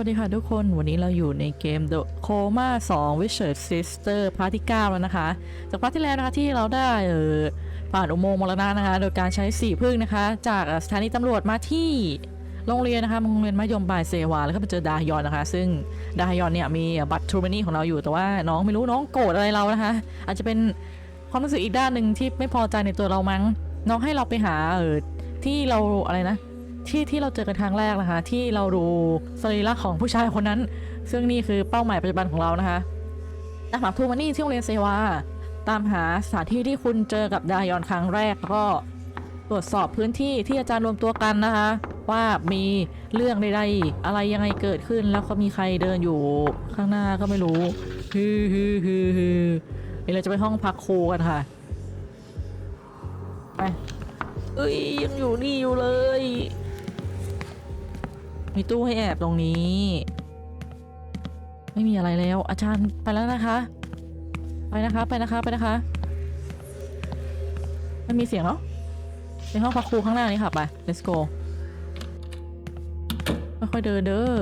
วัสดีค่ะทุกคนวันนี้เราอยู่ในเกม The Coma 2 Wizard Sister พาร์ทที่ 9 แล้วนะคะ จากพาร์ทที่แล้วนะคะที่เราได้เออผ่านอุโมงค์มรณะนะคะ โดยการใช้สีพึ่งนะคะ จากสถานีตำรวจมาที่โรงเรียนนะคะโรงเรียนมัธยมปลายเซวาแล้วก็ไปเจอดาฮยอนนะคะ ซึ่งดาฮยอนเนี่ยมีบัตรทรูมนี่ของเราอยู่แต่ว่าน้องไม่รู้น้องโกรธอะไรเรานะคะ อาจจะเป็นความรู้สึกอีกด้านหนึ่งที่ไม่พอใจในตัวเรามั้งน้องให้เราไปหาเออที่เราอะไรนะ ที่ที่เราเจอกันครั้งแรกนะคะ ที่เราดูสรีระของผู้ชายคนนั้น ซึ่งนี่คือเป้าหมายปัจจุบันของเรานะคะตามหาทูมานี่ที่โรงเรียนเซวาตามหาสถานที่ที่คุณเจอกับดายอนครั้งแรกแล้วก็ตรวจสอบพื้นที่ที่อาจารย์รวมตัวกันนะคะ ว่ามีเรื่องใดๆอะไรยังไงเกิดขึ้นแล้วก็มีใครเดินอยู่ข้างหน้าก็ไม่รู้ฮือฮือฮือฮือนี่เราจะไปห้องพักครูกันค่ะไปเอ้ยยังอยู่นี่อยู่เลย มีตู้ให้แอบตรงนี้ ไม่มีอะไรแล้ว อาจารย์ไปแล้วนะคะ ไปนะคะไปนะคะไปนะคะไม่มีเสียงเนาะในห้องพักครูข้างหน้านี้ค่ะไป let's go ค่อยๆเดินเด้อ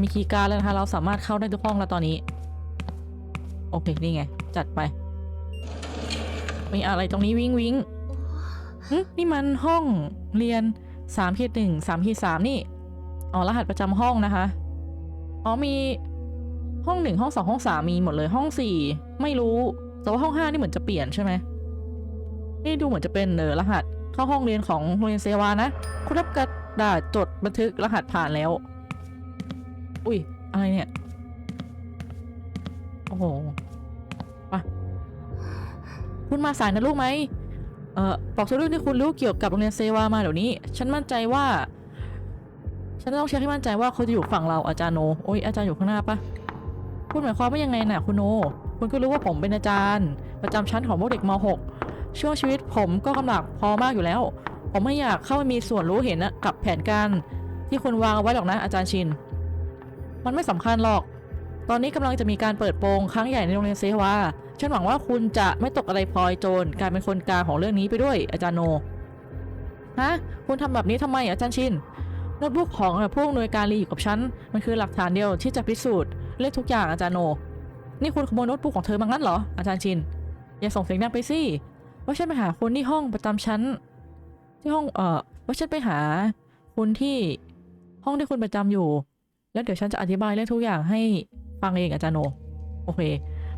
มีคีย์การ์ดแล้วนะคะ เราสามารถเข้าได้ทุกห้องแล้วตอนนี้ โอเค นี่ไง จัดไป มีอะไรตรงนี้วิ่งวิ่งหึนี่มันห้องเรียน สามขีดหนึ่งสามขีดสามนี่ อ๋อ รหัสประจำห้องนะคะ อ๋อ มีห้องหนึ่งห้องสองห้องสามมีหมดเลยห้องสี่ไม่รู้ แต่ว่าห้องห้านี่เหมือนจะเปลี่ยนใช่ไหม นี่ดูเหมือนจะเป็นเออรหัสเข้าห้องเรียนของโรงเรียนเซวานะ คุณรับกระดาษจดบันทึกรหัสผ่านแล้ว อุ้ย อะไรเนี่ย โอ้โหไปคุณมาสายนะลูกไหม เอ่อบอกทุกเรื่องที่คุณรู้เกี่ยวกับโรงเรียนเซวามาเดี๋ยวนี้ ฉันมั่นใจว่า ฉันต้องเช็คให้มั่นใจว่าเขาจะอยู่ฝั่งเราอาจารย์โนโอ้ยอาจารย์อยู่ข้างหน้าปะพูดหมายความว่ายังไงน่ะคุณโนคุณก็รู้ว่าผมเป็นอาจารย์ ประจำชั้นของพวกเด็กม .6 ช่วงชีวิตผมก็กำลังพอมากอยู่แล้ว ผมไม่อยากเข้าไปมีส่วนรู้เห็นนะกับแผนการที่คุณวางเอาไว้หรอกนะอาจารย์ชิน มันไม่สำคัญหรอก ตอนนี้กำลังจะมีการเปิดโปงครั้งใหญ่ในโรงเรียนเซวา ฉันหวังว่าคุณจะไม่ตกอะไรพลอยโจรกลายเป็นคนกลางของเรื่องนี้ไปด้วยอาจารย์โนฮะคุณทำแบบนี้ทำไมอาจารย์ชินโน้ตบุ๊กของผู้อำนวยการรีอยู่กับฉันมันคือหลักฐานเดียวที่จะพิสูจน์เรื่องทุกอย่างอาจารย์โน นี่คุณขโมยโน้ตบุ๊กของเธอมางั้นเหรออาจารย์ชินอย่าส่งเสียงดังไปสิว่าฉันไปหาคุณที่ห้องประจำชั้น ที่ห้องเอ่อว่าฉันไปหาคุณที่ห้องที่คุณประจำอยู่ แล้วเดี๋ยวฉันจะอธิบายเรื่องทุกอย่างให้ฟังเองอาจารย์โน โอเค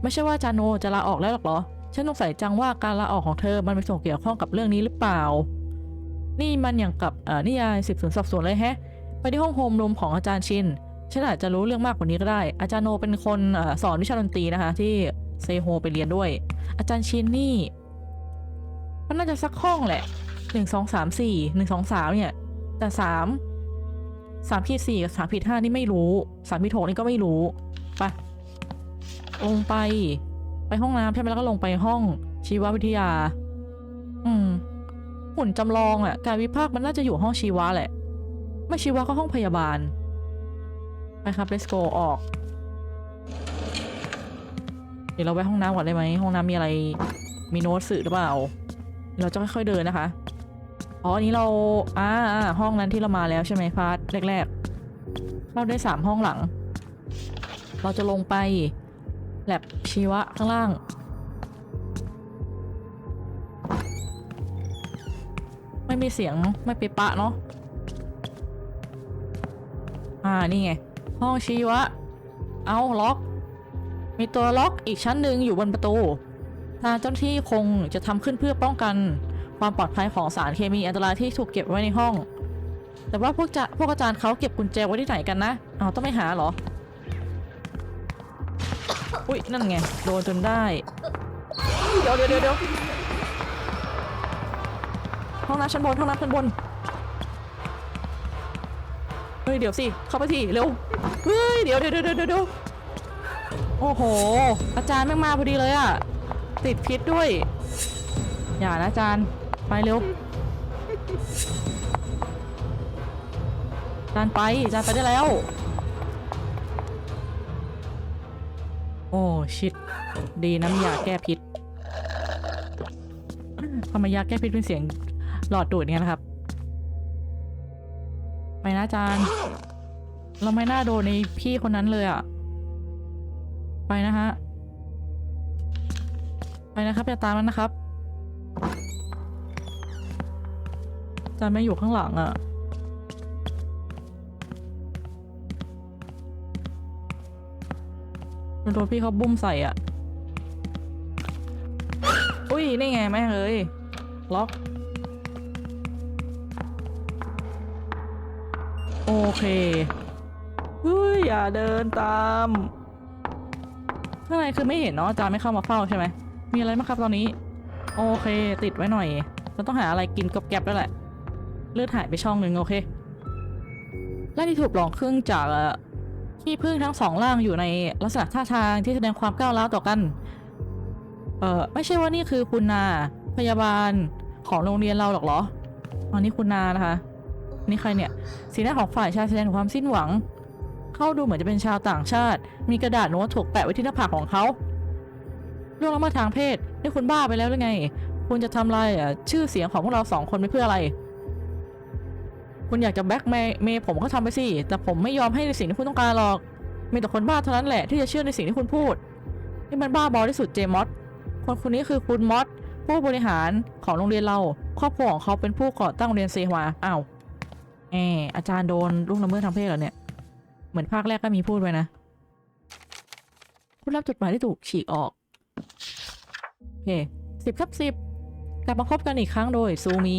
ไม่ใช่ว่าอาจารย์โนจะลาออกแล้วหรอกเหรอ ฉันสงสัยจังว่าการลาออกของเธอมันไปส่งเกี่ยวข้องกับเรื่องนี้หรือเปล่า นี่มันอย่างกับเอ่อนิยายสืบสวนสอบสวนเลยแฮะ ไปที่ห้องโฮมรูมของอาจารย์ชิน ฉันอาจจะรู้เรื่องมากกว่านี้ก็ได้ อาจารย์โนเป็นคนออสอนวิชาดนตรีนะคะ ที่เซโฮไปเรียนด้วย อาจารย์ชินนี่ มันน่าจะสักห้องแหละหนึ่งสองสามสี่หนึ่งสองสามเนี่ย แต่สามสามขีดสี่กับสามขีดห้านี่ไม่รู้สามขีดหกนี่ก็ไม่รู้ไป ลงไป ไปห้องน้ำใช่ไหมแล้วก็ลงไปห้องชีววิทยา อืมหุ่นจำลองอะ่ะการวิพากษ์มันน่าจะอยู่ห้องชีวะแหละ ไม่ชีวะก็ห้องพยาบาลไปครับ let's go ออก เดี๋ยวเราไปห้องน้ำก่อนได้ไหมห้องน้ำมีอะไรมีโน้ตสื่อหรือเปล่า เราจะค่อยๆเดินนะคะอ๋ออันนี้เราอ่าอ่าห้องนั้นที่เรามาแล้วใช่ไหมพาร์ทแรก ๆ เราได้สามห้องหลัง เราจะลงไป แลบชีวะข้างล่าง ไม่มีเสียงไม่ปะปะเนาะอ่า นี่ไง ห้องชีวะ เอาล็อก มีตัวล็อกอีกชั้นหนึ่งอยู่บนประตูทางเจ้าหน้าที่คงจะทำขึ้นเพื่อป้องกันความปลอดภัยของสารเคมีอันตรายที่ถูกเก็บไว้ในห้อง แต่ว่าพวกจะพวกอาจารย์เขาเก็บกุญแจไว้ที่ไหนกันนะ เอาต้องไม่หาเหรอ อุ้ยนั่นไง โดนจนได้เดี๋ยวเดี๋ยวเดี๋ยวเดี๋ยวห้องน้ำชั้นบนห้องน้ำชั้นบน เฮ้ยเดี๋ยวสิ เข้าไปทีเร็ว เฮ้ยเดี๋ยวเดี๋ยวเดี๋ยวเดี๋ยวเดี๋ยวโอ้โห อาจารย์แม่งมาพอดีเลยอะติดพิษด้วย อย่านะอาจารย์ ไปเร็วอาจารย์ไปอาจารย์ไปได้แล้ว โอ้ชิตดีนะมียาแก้พิษทำไมยาแก้พิษเป็นเสียงหลอดดูดเนี่ยนะครับไปนะจารย์เราไม่น่าโดนในพี่คนนั้นเลยอะไปนะฮะ ไปนะครับอย่าตามมันนะครับจารย์ไม่อยู่ข้างหลังอะ โดนพี่เขาบุ้มใส่อะอุ้ย นี่ไงแม่เลย ล็อก โอเคเฮ้ยอย่าเดินตามข้างในคือไม่เห็นเนาะจาไม่เข้ามาเฝ้าใช่ไหม มีอะไรบ้างครับตอนนี้ โอเค ติดไว้หน่อย เราต้องหาอะไรกินกับแก็บด้วยแหละ เลือดหายไปช่องหนึ่งโอเคร่างที่ถูกหลอกครึ่งจาก เอ่อขี้ผึ้งทั้งสองร่างอยู่ในลักษณะท่าทางที่แสดงความก้าวร้าวต่อกัน เออไม่ใช่ว่านี่คือคุณนาพยาบาลของโรงเรียนเราหรอกเหรออันนี้คุณนานะคะ นี่ใครเนี่ย สีหน้าของฝ่ายชายแสดงถึงความสิ้นหวัง เขาดูเหมือนจะเป็นชาวต่างชาติ มีกระดาษโน้ตถูกแปะไว้ที่หน้าผากของเขาเรื่องละเมิดทางเพศ นี่คุณบ้าไปแล้วหรือไง คุณจะทำลายอะชื่อเสียงของพวกเราสองคนไปเพื่ออะไร คุณอยากจะแบ็กเมย์ผมก็ทำไปสิ แต่ผมไม่ยอมให้ในสิ่งที่คุณต้องการหรอก มีแต่คนบ้าเท่านั้นแหละที่จะเชื่อในสิ่งที่คุณพูด นี่มันบ้าบอที่สุดเจมอสคนคนนี้คือคุณมอสผู้บริหารของโรงเรียนเรา ครอบครัวของเขาเป็นผู้ก่อตั้งโรงเรียนเซฮวาอ้าวแอออาจารย์โดนล่วงละเมิดทางเพศเหรอเนี่ย เหมือนภาคแรกก็มีพูดไว้นะ คุณรับจดหมายที่ถูกฉีกออก โอเคสิบทับสิบกลับมาพบกันอีกครั้งโดยซูมี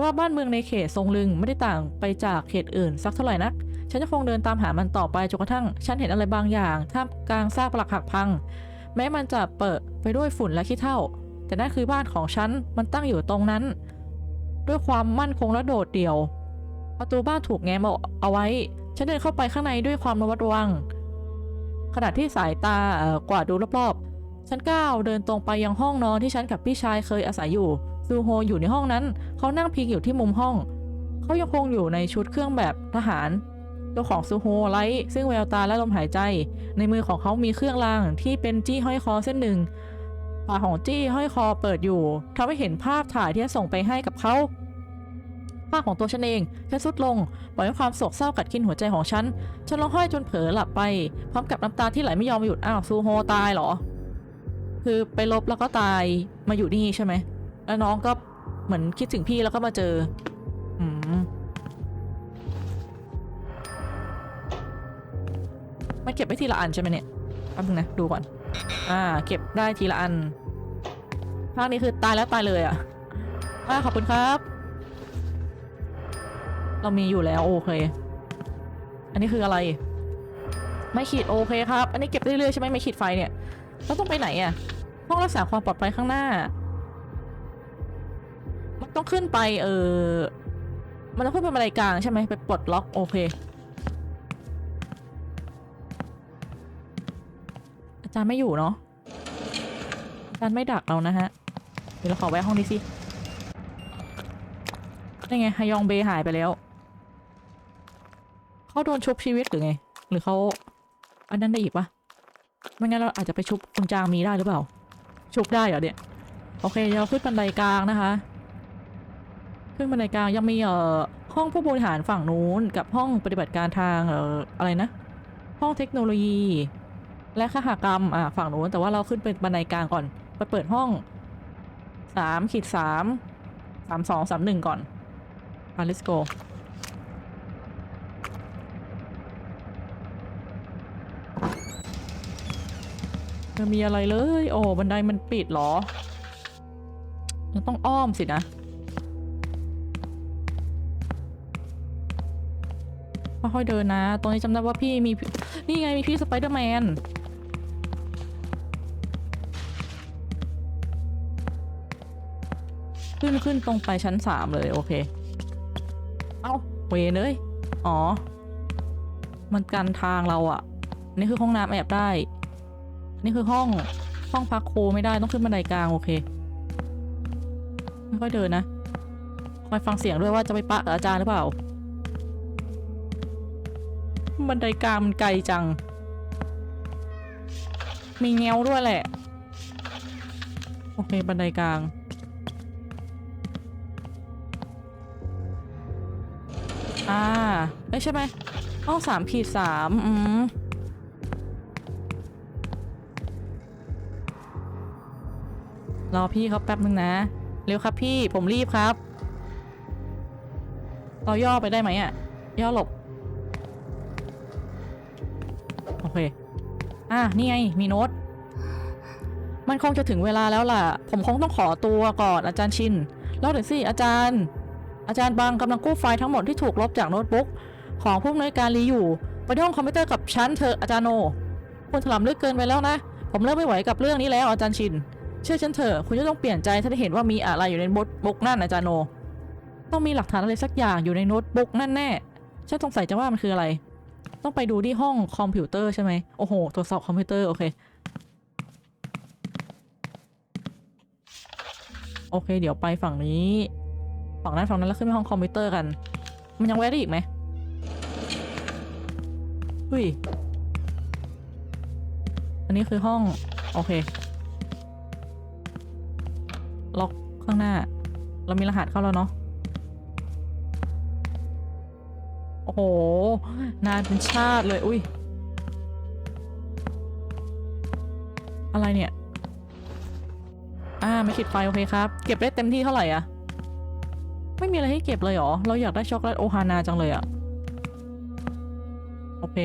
สภาพบ้านเมืองในเขตทรงลึงไม่ได้ต่างไปจากเขตอื่นสักเท่าไหร่นัก ฉันจะคงเดินตามหามันต่อไปจนกระทั่ง ฉันเห็นอะไรบางอย่างท่ามกลางซากปลักหักพัง แม้มันจะเปิดไปด้วยฝุ่นและขี้เถ้า แต่นั่นคือบ้านของฉัน มันตั้งอยู่ตรงนั้น ด้วยความมั่นคงและโดดเดี่ยว ประตูบ้านถูกแง้มเอาไว้ ฉันเดินเข้าไปข้างในด้วยความระมัดระวัง ขณะที่สายตาเอ่อกวาดดูรอบๆ ฉันก้าวเดินตรงไปยังห้องนอนที่ฉันกับพี่ชายเคยอาศัยอยู่ ซูโฮอยู่ในห้องนั้น เขานั่งพิงอยู่ที่มุมห้อง เขายังคงอยู่ในชุดเครื่องแบบทหาร ตัวของซูโฮไลท์ซึ่งแววตาและลมหายใจ ในมือของเขามีเครื่องรางที่เป็นจี้ห้อยคอเส้นหนึ่งฝากของจี้ห้อยคอเปิดอยู่ทำให้เห็นภาพถ่ายที่ส่งไปให้กับเขาภาพของตัวฉันเองฉันสุดลงปล่อยให้ความโศกเศร้ากัดกินหัวใจของฉัน ฉันร้องไห้จนเผลอหลับไป พร้อมกับน้ำตาที่ไหลไม่ยอมหยุดอ้าวซูโฮตายเหรอ คือไปลบแล้วก็ตายมาอยู่นี่ใช่ไหม แล้วน้องก็เหมือนคิดถึงพี่แล้วก็มาเจอ อืมไม่เก็บไว้ทีละอันใช่ไหมเนี่ยแป๊บนึงนะดูก่อน อ่า เก็บได้ทีละอันภาคนี้คือตายแล้วตายเลยอะอ่าขอบคุณครับ เรามีอยู่แล้วโอเค อันนี้คืออะไร ไม่ขีดโอเคครับ อันนี้เก็บเรื่อยๆใช่ไหมไม่ขีดไฟเนี่ยเราต้องไปไหนอะห้องรักษาความปลอดภัยข้างหน้า มันต้องขึ้นไปเออมันต้องขึ้นไปบันไดกลางใช่ไหมไปปลดล็อกโอเค อาจารย์ไม่อยู่เนาะอาจารย์ไม่ดักเรานะฮะเดี๋ยวเราขอแวะห้องนี้สินี่ไงฮยองเบหายไปแล้วเขาโดนชุบชีวิตหรือไง หรือเขาอันนั้นได้อีกปะไม่งั้นเราอาจจะไปชุบคุณจางมีได้หรือเปล่า ชุบได้เหรอเนี่ย โอเค เดี๋ยวเราขึ้นบันไดกลางนะคะ ขึ้นบันไดกลางยังมีเอ่อห้องผู้บริหารฝั่งนู้นกับห้องปฏิบัติการทางเอ่ออะไรนะ ห้องเทคโนโลยี และขหกรรมอ่าฝั่งนู้นแต่ว่าเราขึ้นเป็นบันไดกลางก่อน ไปเปิดห้องสามขีดสามสามสองสามหนึ่งก่อนมา let's go ไม่มีอะไรเลย โอ้บันไดมันปิดเหรอเราต้องอ้อมสินะ ค่อยๆเดินนะ ตรงนี้จำได้ว่าพี่มีนี่ไงมีพี่สไปเดอร์แมนขึ้นขึ้นตรงไปชั้นสามเลย โอเค เอ้าเวเลย อ๋อ มันกันทางเราอะนี่คือห้องน้ำแอบได้ นี่คือห้องห้องพักครูไม่ได้ต้องขึ้นบันไดกลาง โอเค ไม่ค่อยเดินนะคอยฟังเสียงด้วยว่าจะไปปะกับอาจารย์หรือเปล่า บันไดกลางมันไกลจัง มีเงี้ยวด้วยแหละ โอเค บันไดกลาง อ่าเอ้ยใช่ไหมห้องสามขีดสามอืมรอพี่เขาแป๊บนึงนะ เร็วครับพี่ผมรีบครับ เราย่อไปได้ไหมอะ ย่อหลบ อะนี่ไงมีโน้ต มันคงจะถึงเวลาแล้วล่ะ ผมคงต้องขอตัวก่อนอาจารย์ชินเล่าหน่อยสิอาจารย์ อาจารย์บางกำลังกู้ไฟล์ทั้งหมดที่ถูกลบจากโน้ตบุ๊กของผู้อำนวยการรีอยู่ ไปที่ห้องคอมพิวเตอร์กับฉันเถอะอาจารย์โน คุณถลำลึกเกินไปแล้วนะ ผมเริ่มไม่ไหวกับเรื่องนี้แล้วอาจารย์ชิน เชื่อฉันเถอะคุณจะต้องเปลี่ยนใจถ้าได้เห็นว่ามีอะไรอยู่ในโน้ตบุ๊กนั่นอาจารย์โน ต้องมีหลักฐานอะไรสักอย่างอยู่ในโน้ตบุ๊กนั่นแน่ฉันสงสัยจะว่ามันคืออะไร ต้องไปดูที่ห้องคอมพิวเตอร์ใช่ไหมโอ้โหตรวจสอบคอมพิวเตอร์โอเค โอเค เดี๋ยวไปฝั่งนี้ ฝั่งนั้นฝั่งนั้นแล้วขึ้นไปห้องคอมพิวเตอร์กัน มันยังแวะได้อีกไหมเฮ้ยอันนี้คือห้อง โอเค ล็อกข้างหน้า เรามีรหัสเข้าแล้วเนาะ โอ้โห นานเป็นชาติเลย อุ้ย อะไรเนี่ย อ่า ไม่ติดไฟ โอเคครับ เก็บได้เต็มที่เท่าไหร่อะไม่มีอะไรให้เก็บเลยเหรอ เราอยากได้ช็อกโกแลตโอฮานาจังเลยอะโอเค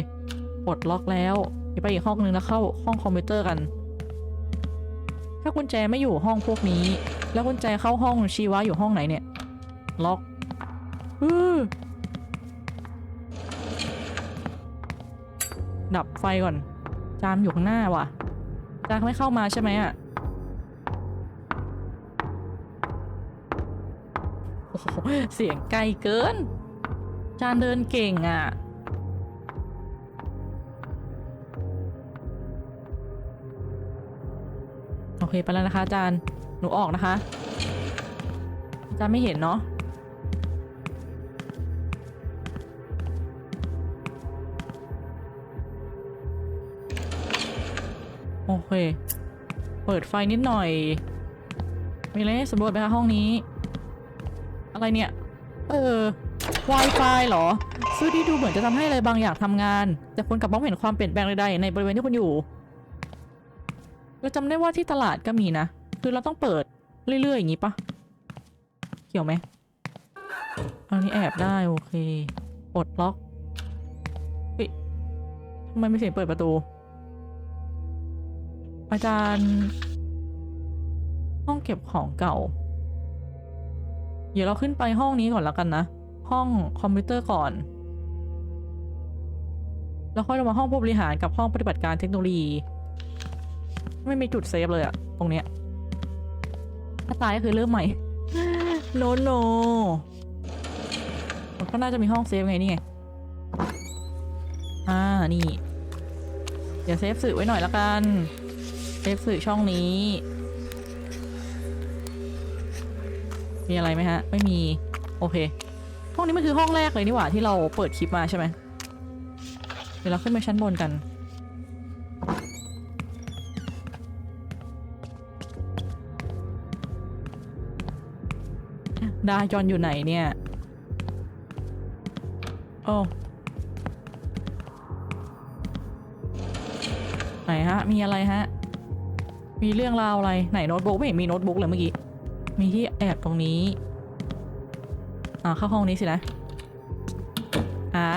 ปลดล็อกแล้วเดี๋ยวไปอีกห้องนึงแล้วเข้าห้องคอมพิวเตอร์กัน ถ้ากุญแจไม่อยู่ห้องพวกนี้ แล้วกุญแจเข้าห้องชีวะอยู่ห้องไหนเนี่ย ล็อกอือ ดับไฟก่อน จามอยู่ข้างหน้าว่ะ จามไม่เข้ามาใช่ไหมอะโอ้เสียงไกลเกิน จานเดินเก่งอะ โอเคไปแล้วนะคะจารย์หนูออกนะคะจารย์ไม่เห็นเนาะ โอเคเปิดไฟนิดหน่อยมีอะไรสำรวจไหมคะห้องนี้ อะไรเนี่ย เออ Wi-Fi เหรอ ซื้อที่ดูเหมือนจะทำให้อะไรบางอย่างทำงาน แต่คุณกลับมองไม่เห็นความเปลี่ยนแปลงใดๆในบริเวณที่คุณอยู่ เราจำได้ว่าที่ตลาดก็มีนะ คือเราต้องเปิดเรื่อยๆอย่างนี้ปะเกี่ยวไหมอันนี้แอบได้โอเคปลดล็อกเฮ้ยทำไมไม่เสียงเปิดประตู อาจารย์ห้องเก็บของเก่า เดี๋ยวเราขึ้นไปห้องนี้ก่อนแล้วกันนะ ห้องคอมพิวเตอร์ก่อน แล้วค่อยลงมาห้องผู้บริหารกับห้องปฏิบัติการเทคโนโลยี ไม่มีจุดเซฟเลยอะตรงเนี้ยถ้าตายก็คือเริ่มใหม่โนโนมันก็น่าจะมีห้องเซฟไงนี่ไง อ่า นี่ เดี๋ยวเซฟสื่อไว้หน่อยละกัน เซฟสื่อช่องนี้ มีอะไรไหมฮะ ไม่มี โอเค ห้องนี้มันคือห้องแรกเลยนี่หว่า ที่เราเปิดคลิปมาใช่ไหมเดี๋ยวเราขึ้นไปชั้นบนกัน ดายอนอยู่ไหนเนี่ยโอ้ไหนฮะ มีอะไรฮะ มีเรื่องราวอะไรไหนโน้ตบุ๊กไม่เห็นมีโน้ตบุ๊กเลยเมื่อกี้ มีที่แอบตรงนี้ อ่าเข้าห้องนี้สินะ อ่า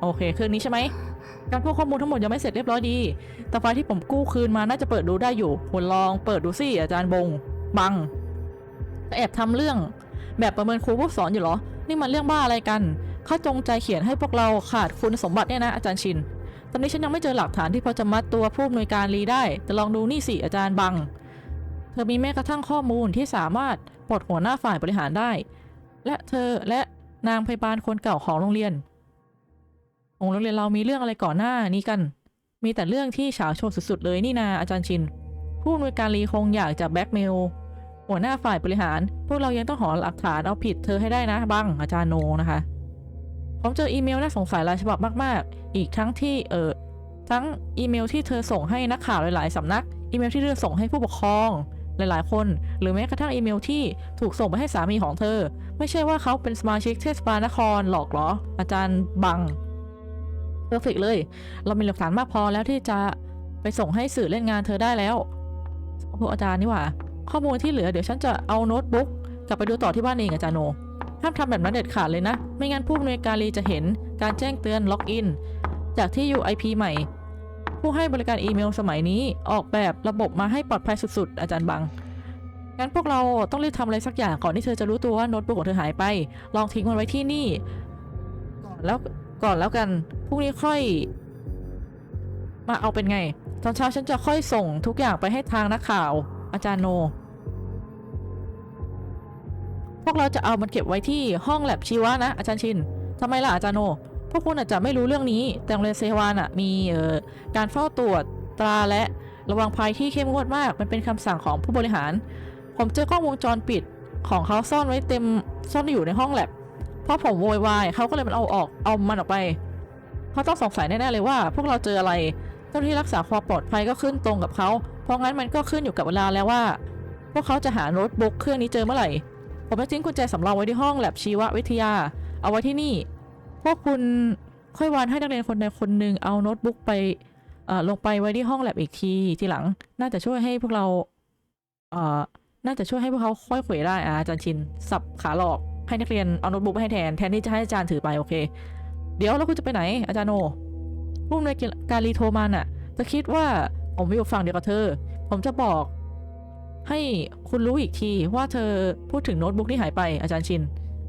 โอเคเครื่องนี้ใช่ไหม การพวกข้อมูลทั้งหมดยังไม่เสร็จเรียบร้อยดี แต่ไฟล์ที่ผมกู้คืนมาน่าจะเปิดดูได้อยู่คุณลองเปิดดูสิอาจารย์บง บัง แอบทำเรื่องแบบประเมินครูผู้สอนอยู่เหรอ นี่มันเรื่องบ้าอะไรกันเขาจงใจเขียนให้พวกเราขาดคุณสมบัติเนี่ยนะอาจารย์ชิน อนนี้ฉันยังไม่เจอหลักฐานที่พอจะมัดตัวผู้อำนวยการรีได้ แต่ลองดูนี่สิอาจารย์บัง เธอมีแม้กระทั่งข้อมูลที่สามารถปลดหัวหน้าฝ่ายบริหารได้ และเธอและนางพยาบาลคนเก่าของโรงเรียนของโรงเรียนเรามีเรื่องอะไรก่อนหน้านี้กัน มีแต่เรื่องที่ฉาโชว์สุดๆเลยนี่นาอาจารย์ชิน ผู้อำนวยการรีคงอยากจะแบล็กเมลหัวหน้าฝ่ายบริหาร พวกเรายังต้องหอหลักฐานเอาผิดเธอให้ได้นะบังอาจารย์โนนะคะ ผมเจออีเมลน่าสงสัยหลายฉบับมากๆ อีกทั้งที่เออทั้งอีเมลที่เธอส่งให้นักข่าวหลายๆสำนัก อีเมลที่เธอส่งให้ผู้ปกครองหลายๆ คน หรือแม้กระทั่งอีเมลที่ถูกส่งไปให้สามีของเธอ ไม่ใช่ว่าเขาเป็นสมาชิกเทศบาลนครหรอกเหรอ อาจารย์บังเพอร์เฟกเลย เรามีหลักฐานมากพอแล้วที่จะไปส่งให้สื่อเล่นงานเธอได้แล้วโอ้อาจารย์นี่หว่า ข้อมูลที่เหลือเดี๋ยวฉันจะเอาโน้ตบุ๊กกลับไปดูต่อที่บ้านเองอาจารย์โน ห้ามทำแบบนั้นเด็ดขาดเลยนะ ไม่งั้นผู้อำนวยการรีจะเห็นการแจ้งเตือนล็อกอินจากที่ UIP ใหม่ ผู้ให้บริการอีเมลสมัยนี้ออกแบบระบบมาให้ปลอดภัยสุดๆ อาจารย์บังงั้นพวกเราต้องรีบทำอะไรสักอย่างก่อนที่เธอจะรู้ตัวว่าโน้ตบุ๊กของเธอหายไป ลองทิ้งมันไว้ที่นี่ก่อนแล้วก่อนแล้วกันพรุ่งนี้ค่อย มาเอาเป็นไง ตอนเช้าฉันจะค่อยส่งทุกอย่างไปให้ทางนักข่าว อาจารย์โน พวกเราจะเอามันเก็บไว้ที่ห้องแลบชีวะนะ อาจารย์ชินทำไมล่ะอาจารย์โน พวกคุณอาจจะไม่รู้เรื่องนี้ แต่โรงเรียนเซวานอะมีเอ่อการเฝ้าตรวจตราและระวังภัยที่เข้มงวดมาก มันเป็นคำสั่งของผู้บริหาร ผมเจอกล้องวงจรปิดของเขาซ่อนไว้เต็มซ่อนอยู่ในห้องแลบเพราะผมโวยวายเขาก็เลยมันเอาออกเอามันออกไปเขาต้องสงสัยแน่ๆเลยว่า พวกเราเจออะไรเจ้าหน้าที่รักษาความปลอดภัยก็ขึ้นตรงกับเขาเพราะงั้นมันก็ขึ้นอยู่กับเวลาแล้วว่า พวกเขาจะหาโน้ตบุ๊กเครื่องนี้เจอเมื่อไหร่ ผมจะทิ้งกุญแจสำรองไว้ที่ห้องแลบชีววิทยา เอาไว้ที่นี่ พวกคุณค่อยวานให้นักเรียนคนใดคนหนึ่งเอาโน้ตบุ๊กไปเออลงไปไว้ที่ห้องแลบอีกทีทีหลัง น่าจะช่วยให้พวกเราเอ่อน่าจะช่วยให้พวกเขาค่อยเขวได้อาจารย์ชิน สับขาหลอกให้นักเรียนเอาโน้ตบุ๊กไปให้แทนแทนที่จะให้อาจารย์ถือไปโอเค เดี๋ยวแล้วคุณจะไปไหน อาจารย์โนผู้อำนวยการรีโทรมาน่ะจะคิดว่าผมอยู่ฝั่งเดียวกับเธอ ผมจะบอก ให้คุณรู้อีกทีว่าเธอพูดถึงโน้ตบุ๊กที่หายไปอาจารย์ชิน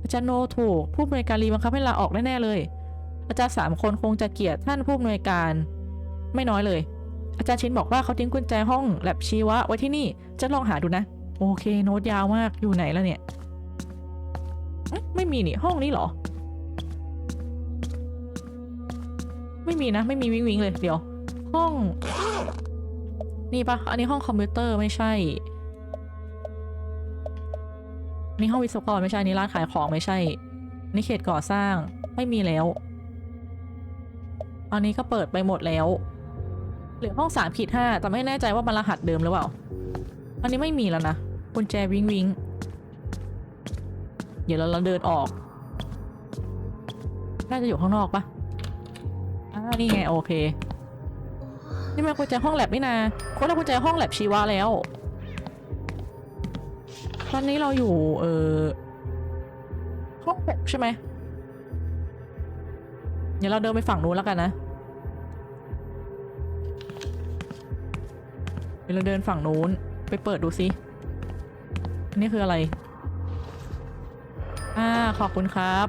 อาจารย์โนถูกผู้อำนวยการรีบังคับให้ลาออกแน่ๆเลย อาจารย์สามคนคงจะเกลียดท่านผู้อำนวยการ ไม่น้อยเลย อาจารย์ชินบอกว่าเขาทิ้งกุญแจห้องแลบชีวะไว้ที่นี่จะลองหาดูนะ โอเค โน้ตยาวมากอยู่ไหนแล้วเนี่ยไม่มีนี่ห้องนี้เหรอ ไม่มีนะ ไม่มีวิงวิงเลยเดี๋ยว ห้อง นี่ปะอันนี้ห้องคอมพิวเตอร์ไม่ใช่ นี่ห้องวิศวกรไม่ใช่นี่ร้านขายของไม่ใช่ นี่เขตก่อสร้างไม่มีแล้วอันนี้ก็เปิดไปหมดแล้วเหลือห้องสามขีดห้าแต่ไม่แน่ใจว่ามันรหัสเดิมหรือเปล่า อันนี้ไม่มีแล้วนะกุญแจวิงวิงเดี๋ยวเราเราเดินออก น่าจะอยู่ข้างนอกปะอ่านี่ไงโอเค นี่มันกุญแจห้องแลบนี่นาคนเอากุญแจห้องแลบชีวะแล้ว ตอนนี้เราอยู่ เออห้องหกใช่ไหมเดี๋ยวเราเดินไปฝั่งนู้นแล้วกันนะเดี๋ยวเราเดินฝั่งนู้นไปเปิดดูซิอันนี้คืออะไร อ่า ขอบคุณครับ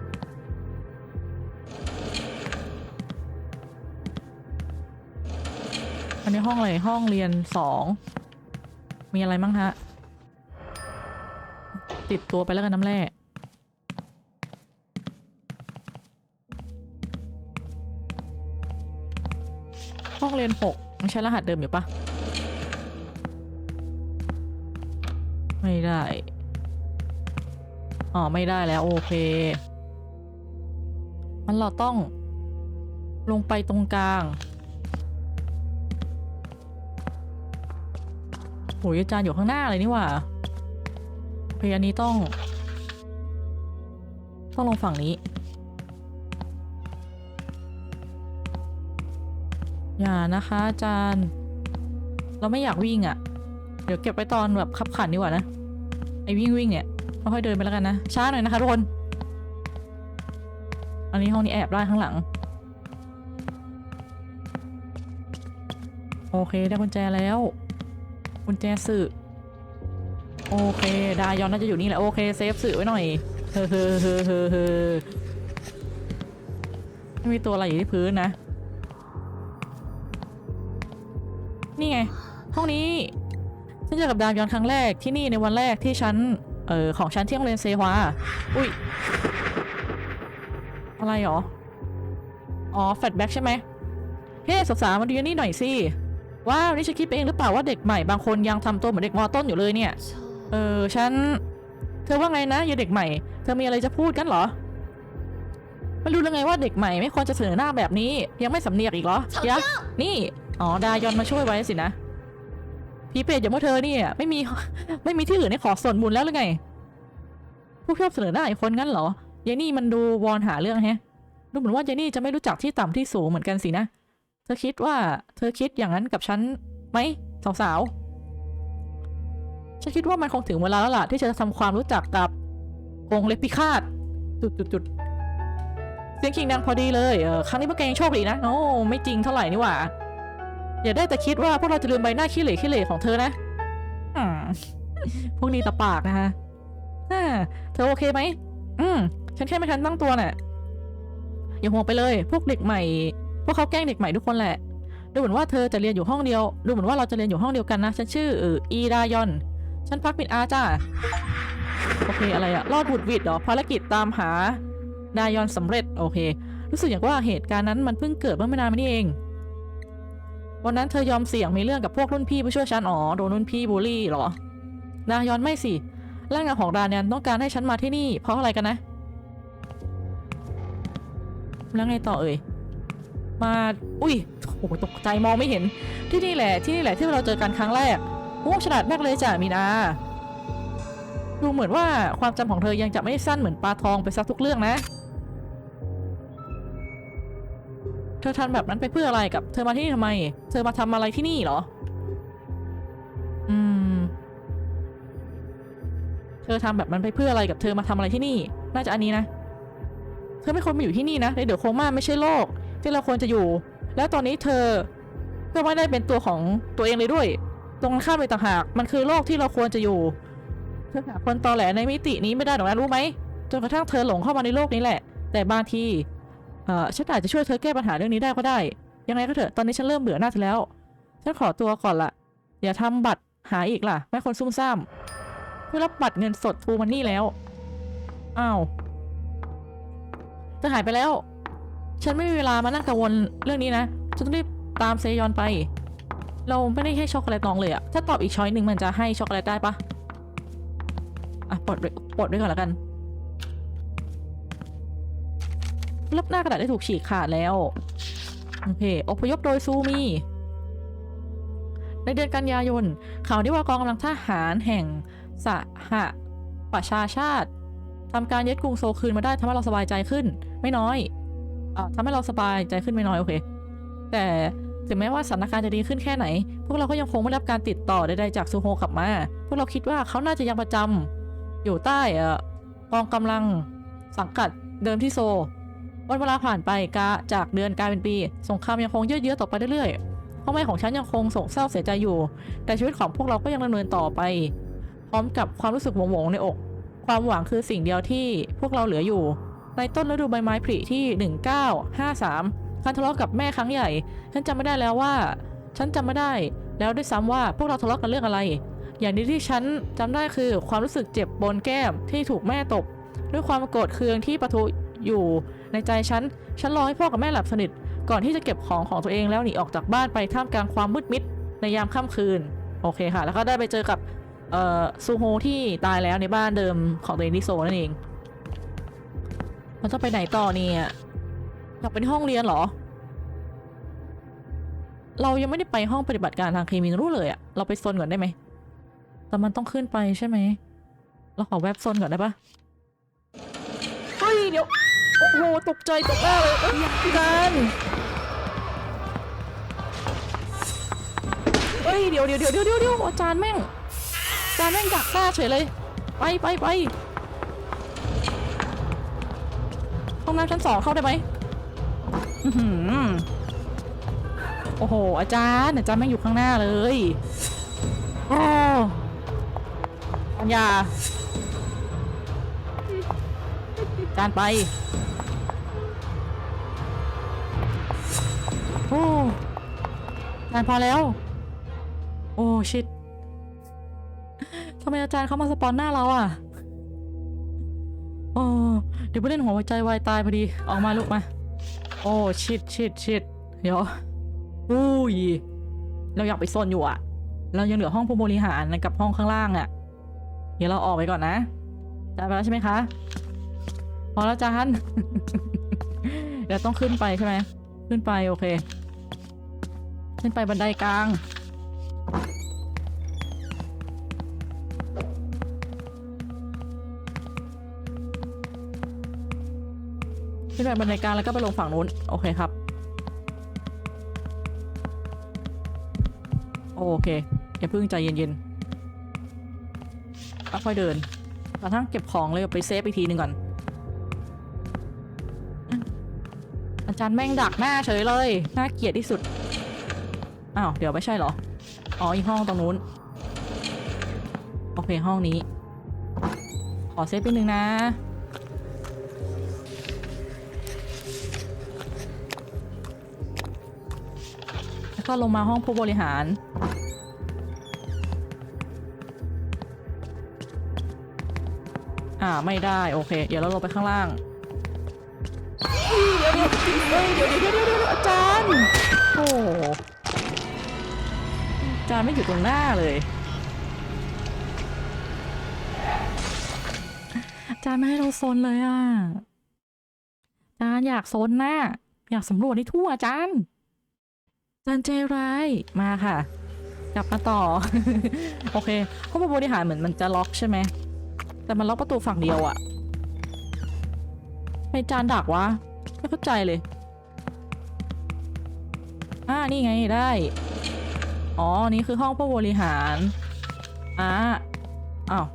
อันนี้ห้องอะไร ห้องเรียนสอง มีอะไรบ้างฮะ ติดตัวไปแล้วกันน้ำแร่ห้องเรียนหกมันใช้รหัสเดิมอยู่ปะไม่ได้ อ๋อ ไม่ได้แล้วโอเค มันเราต้องลงไปตรงกลางโหยอาจารย์อยู่ข้างหน้าเลยนี่ว่า โอเคอันนี้ต้อง ต้องลงฝั่งนี้ อย่านะคะอาจารย์ เราไม่อยากวิ่งอะ่ะ เดี๋ยวเก็บไปตอนแบบขับขันดีกว่านะ ไอ้วิ่งวิ่งเนี่ยค่อยๆเดินไปแล้วกันนะ ช้าหน่อยนะคะทุกคน อันนี้ห้องนี้แอบได้ข้างหลัง โอเคได้กุญแจแล้วกุญแจสื่อ โอเค ดายอนน่าจะอยู่นี่แหละ โอเค เซฟสื่อไว้หน่อย เฮ้อเฮ้อเฮ้อเฮ้อเฮ้อไม่มีตัวอะไรอยู่ที่พื้นนะ นี่ไง ห้องนี้ ฉันเจอกับดาวยอนครั้งแรกที่นี่ในวันแรกที่ฉัน เออของฉันที่โรงเรียนเซฮวาอุ้ย อะไรหรอ อ๋อ แฟลชแบ็กใช่ไหมเฮ้สาวๆมาดูนี่หน่อยสิว้าวนี่ฉันคิดเองหรือเปล่าว่าเด็กใหม่บางคนยังทำตัวเหมือนเด็กมอต้นอยู่เลยเนี่ย เออฉัน เธอว่าไงนะยายเด็กใหม่ เธอมีอะไรจะพูดกันเหรอ ไม่รู้เรื่องไงว่าเด็กใหม่ไม่ควรจะเสนอหน้าแบบนี้ ยังไม่สำเนียกอีกเหรอเฉายะเจ้านี่ อ๋อ ดายอนมาช่วยไว้สินะ พี่เป็ดอย่างพวกเธอเนี่ยไม่มี ไม่มีที่อื่นให้ขอส่วนบุญแล้วหรือไง ผู้ชอบเสนอหน้าอีกคนงั้นเหรอยายนี่มันดูวอนหาเรื่องแฮะ ดูเหมือนว่าเจนี่จะไม่รู้จักที่ต่ำที่สูงเหมือนกันสินะ เธอคิดว่า เธอคิดอย่างนั้นกับฉันไหมสาวๆ ฉันคิดว่ามันคงถึงเวลาแล้วล่ะที่จะทำความรู้จักกับองค์เล็กพิฆาตจุดจุดจุดเสียงคิงดังพอดีเลยเออครั้งนี้พวกแกยังโชคดีนะโอ้ไม่จริงเท่าไหร่นี่หว่า อย่าได้แต่คิดว่าพวกเราจะลืมใบหน้าขี้เหร่ขี้เหร่ของเธอนะพวกนี้ตะปากนะฮะเธอโอเคไหมอืมฉันแค่ไม่ทันตั้งตัวน่ะอย่าห่วงไปเลย พวกเด็กใหม่ พวกเขาแกล้งเด็กใหม่ทุกคนแหละดูเหมือนว่าเธอจะเรียนอยู่ห้องเดียว ดูเหมือนว่าเราจะเรียนอยู่ห้องเดียวกันนะ ฉันชื่ออออีรายอน ฉันพักป็นอาจ้า โอเคอะไรอะรอดบุดวิดเหรอภารกิจตามหา ดายอนสำเร็จ โอเค รู้สึกอย่างว่าเหตุการณ์นั้นมันเพิ่งเกิดเมื่อไม่นานมานี้เอง วันนั้นเธอยอมเสี่ยงมีเรื่องกับพวกรุ่นพี่ผู้ช่วยฉัน อ๋อ โดนรุ่นพี่บูลลี่เหรอ ดายอนไม่สิร่างงานของดานยนต้องการให้ฉันมาที่นี่ เพราะอะไรกันนะ แล้วไงต่อเอ่ย มา อุ้ย โอ้ตกใจมองไม่เห็น ที่นี่แหละ ที่นี่แหละที่เราเจอกันครั้งแรก โอ้ฉลาดมากเลยจ้ะมีนา ดูเหมือนว่าความจำของเธอยังจะไม่สั้นเหมือนปลาทองไปซักทุกเรื่องนะ เธอทำแบบนั้นไปเพื่ออะไรกับ เธอมาที่นี่ทำไม เธอมาทำอะไรที่นี่เหรอ อืม เธอทำแบบนั้นไปเพื่ออะไรกับเธอมาทำอะไรที่นี่ น่าจะอันนี้นะ เธอไม่ควรมาอยู่ที่นี่นะเดี๋ยวโคม่าไม่ใช่โลก ที่เราควรจะอยู่ แล้วตอนนี้เธอก็ไม่ได้เป็นตัวของตัวเองเลยด้วย ตรงกันข้ามไปต่างหาก มันคือโลกที่เราควรจะอยู่เธอหาคนตอแหลในมิตินี้ไม่ได้หรอกนะรู้ไหมจนกระทั่งเธอหลงเข้ามาในโลกนี้แหละ แต่บางทีเอ่อฉันอาจจะช่วยเธอแก้ปัญหาเรื่องนี้ได้ก็ได้ ยังไงก็เถอะตอนนี้ฉันเริ่มเบื่อหน้าเธอแล้วฉันขอตัวก่อนละอย่าทำบัตรหายอีกล่ะแม่คนซุ่มซ่ามเพื่อรับบัตรเงินสดฟูมันนี่แล้วอ้าวเธอหายไปแล้ว ฉันไม่มีเวลามานั่งกังวลเรื่องนี้นะฉันต้องรีบตามเซยอนไป เราไม่ได้ให้ช็อกโกแลตน้องเลยอะถ้าตอบอีกช้อยหนึ่งมันจะให้ช็อกโกแลตได้ปะอะปลดปลดไว้ก่อนแล้วกันรับหน้ากระดาษได้ถูกฉีกขาดแล้ว โอเคอพยพโดยซูมี ในเดือนกันยายน ข่าวที่ว่ากองกำลังทหารแห่งสหประชาชาติทำการยึดกรุงโซลคืนมาได้ทำให้เราสบายใจขึ้น ไม่น้อยอ่าทำให้เราสบายใจขึ้นไม่น้อย โอเค แต่ ถึงแม้ว่าสถานการณ์จะดีขึ้นแค่ไหน พวกเราก็ยังคงไม่รับการติดต่อใดๆจากซูโฮกลับมา พวกเราคิดว่าเขาน่าจะยังประจำอยู่ใต้อ่อกองกำลังสังกัดเดิมที่โซ วันเวลาผ่านไปกาจากเดือนกลายเป็นปี สงครามยังคงยืดเยื้อต่อไปเรื่อยๆพ่อแม่ของฉันยังคงโศกเศร้าเสียใจอยู่ แต่ชีวิตของพวกเราก็ยังดำเนินต่อไป พร้อมกับความรู้สึกหวงๆในอก ความหวังคือสิ่งเดียวที่พวกเราเหลืออยู่ ในต้นฤดูใบไม้ผลิที่ 1953 การทะเลาะกับแม่ครั้งใหญ่ ฉันจำไม่ได้แล้วว่า ฉันจำไม่ได้แล้วด้วยซ้ำว่าพวกเราทะเลาะกันเรื่องอะไร อย่างนี้ที่ฉันจำได้คือความรู้สึกเจ็บบนแก้มที่ถูกแม่ตบ ด้วยความโกรธเคืองที่ปะทุอยู่ในใจฉัน ฉันรอให้พ่อกับแม่หลับสนิท ก่อนที่จะเก็บของของตัวเองแล้วหนีออกจากบ้านไปท่ามกลางความมืดมิดในยามค่ำคืน โอเคค่ะ แล้วก็ได้ไปเจอกับซูโฮที่ตายแล้วในบ้านเดิมของตัวเองที่โซนั่นเอง มันจะไปไหนต่อเนี่ย กลับไปที่ห้องเรียนเหรอ เรายังไม่ได้ไปห้องปฏิบัติการทางเคมีรู้เลยอะเราไปโซนก่อนได้ไหมแต่มันต้องขึ้นไปใช่ไหม เราขอแวบโซนก่อนได้ปะเฮ้ยเดี๋ยว โอ้โหตกใจตกหน้าเลยเอ้ยกันเฮ้ยเดี๋ยวเดี๋ยวเดี๋ยวเดี๋ยวเดี๋ยวอาจารย์แม่งอาจานแม่งดักหน้าเฉยเลย ไปไปไปห้องน้ำชั้นสองเข้าได้ไหม โอ้โห อาจารย์ อาจารย์แม่อยู่ข้างหน้าเลย โอ้ปัญญาอาจารย์ไป โอ้อาจารย์พอแล้ว โอ้ ชิตทำไมอาจารย์เขามาสปอนหน้าเราอะโอ้เดี๋ยวไปเล่นหัวใจวายตายพอดี ออกมาลูกมา อ้ชิดชิดชิดเดี๋ยวอุ้ยเราอยากไปโซนอยู่อะเรายังเหลือห้องผู้บริหารกับห้องข้างล่างอะเดี๋ยวเราออกไปก่อนนะจานไปแล้วใช่ไหมคะ พอแล้วจานเดี๋ยวต้องขึ้นไปใช่ไหมขึ้นไปโอเค ขึ้นไปบันไดกลาง ขึ้นไปบนไดกลางแล้วก็ไปลงฝั่งนู้น โอเคครับ โอเคอย่าเพิ่งใจเย็นๆค่อยๆเดินกระทั่งเก็บของเลยไปเซฟอีกทีหนึ่งก่อน อาจารย์แม่งดักหน้าเฉยเลย น่าเกลียดที่สุด อ้าว เดี๋ยวไม่ใช่เหรอ อ๋ออีห้องตรงนู้น โอเคห้องนี้ ขอเซฟนิดนึงนะ ก็ลงมาห้องผู้บริหาร อ่าไม่ได้โอเค เดี๋ยวเราลงไปข้างล่างเดี๋ยวเดี๋ยวเดี๋ยวเดี๋ยวเดี๋ยวเดี๋ยวอาจารย์ โอ้โหอาจารย์ไม่อยู่ตรงหน้าเลยอาจารย์ไม่ให้เราโซนเลยอะอาจารย์อยากโซนหน้า อยากสำรวจให้ทั่วอาจารย์ จารย์ใจร้ายมาค่ะ กลับมาต่อ โอเคห้องผู้บริหารเหมือนมันจะล็อกใช่ไหม แต่มันล็อกประตูฝั่งเดียวอะไม่จานดักวะไม่เข้าใจเลย อ่านี่ไงได้ อ๋อ นี่คือห้องผู้บริหารอ่าอ้าว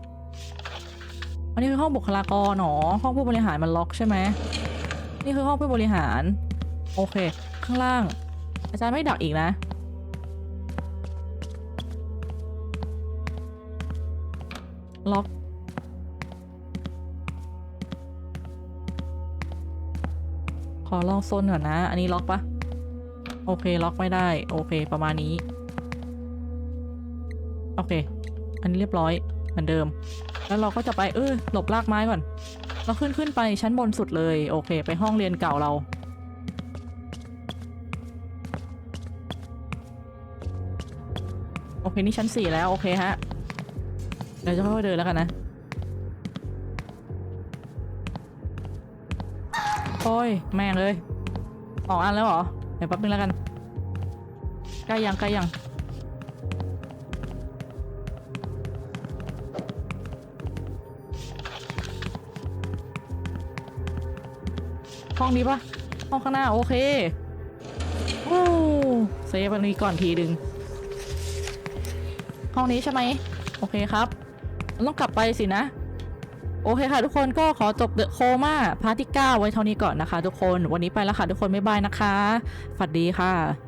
อันนี้คือห้องบุคลากรหนอห้องผู้บริหารมันล็อกใช่ไหมนี่คือห้องผู้บริหาร โอเค ข้างล่าง อาจารย์ไม่ดักอีกนะ ล็อก ขอลองโซนก่อนนะ อันนี้ล็อกปะโอเค ล็อกไม่ได้ โอเค ประมาณนี้ โอเค อันนี้เรียบร้อยเหมือนเดิม แล้วเราก็จะไป เออหลบรากไม้ก่อน เราขึ้นขึ้นไปชั้นบนสุดเลย โอเค ไปห้องเรียนเก่าเรา เคนี่ชั้นสี่แล้วโอเคฮะเดี๋ยวจะค่อยๆเดินแล้วกันนะโอ้ยแม่งเลยสองอันแล้วเหรอเดี๋ยวแป๊บนึงแล้วกันใกล้ยังใกล้ยังห้องนี้ปะห้องข้างหน้าโอเคโอ้เซฟอันนี้ก่อนทีดึง ห้องนี้ใช่ไหมโอเคครับต้องกลับไปสินะ โอเคค่ะทุกคนก็ขอจบเดอะโคม่าพาร์ทที่9ไว้เท่านี้ก่อนนะคะ ทุกคนวันนี้ไปแล้วค่ะทุกคนบ๊ายบายนะคะฝัสดีค่ะ